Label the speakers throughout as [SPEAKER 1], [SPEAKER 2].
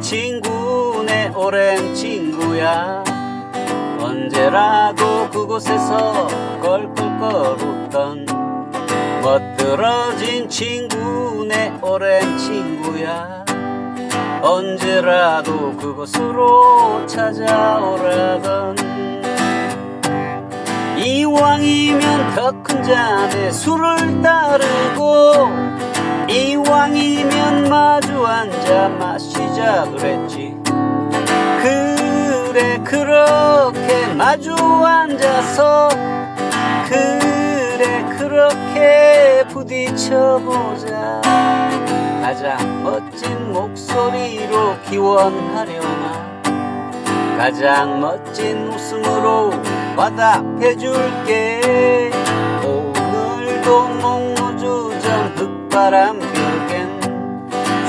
[SPEAKER 1] 친구네 오랜 친구야. 언제라도 그곳에서 웃던 멋들어진 친구네 오랜 친구야. 언제라도 그곳으로 찾아오라던 이왕이면 더 큰 잔에 술을 따르고 이왕이면 마주 앉아 마시자 그랬지. 그래 그렇게 마주 앉아서 그래 그렇게 부딪혀보자. 가장 멋진 목소리로 기원하려나? 가장 멋진 웃음으로 화답해줄게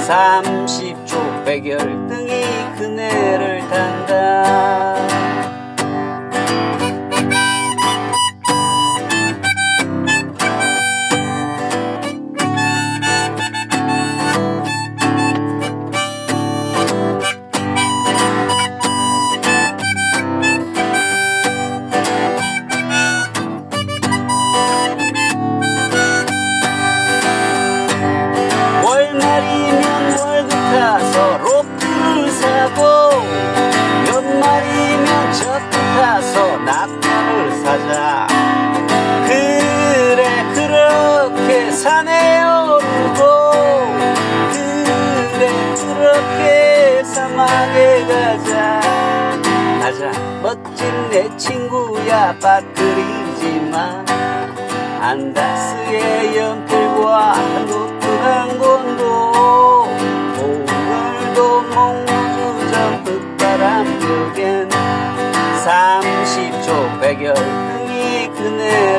[SPEAKER 1] 30초 백열등이 그네를 탄 가자 멋진 내 친구야 빠뜨리지 마. 안다스의 연필과 노트 한 권도 오늘도 몽주점 흙바람 벽엔 30초 백열등이 그네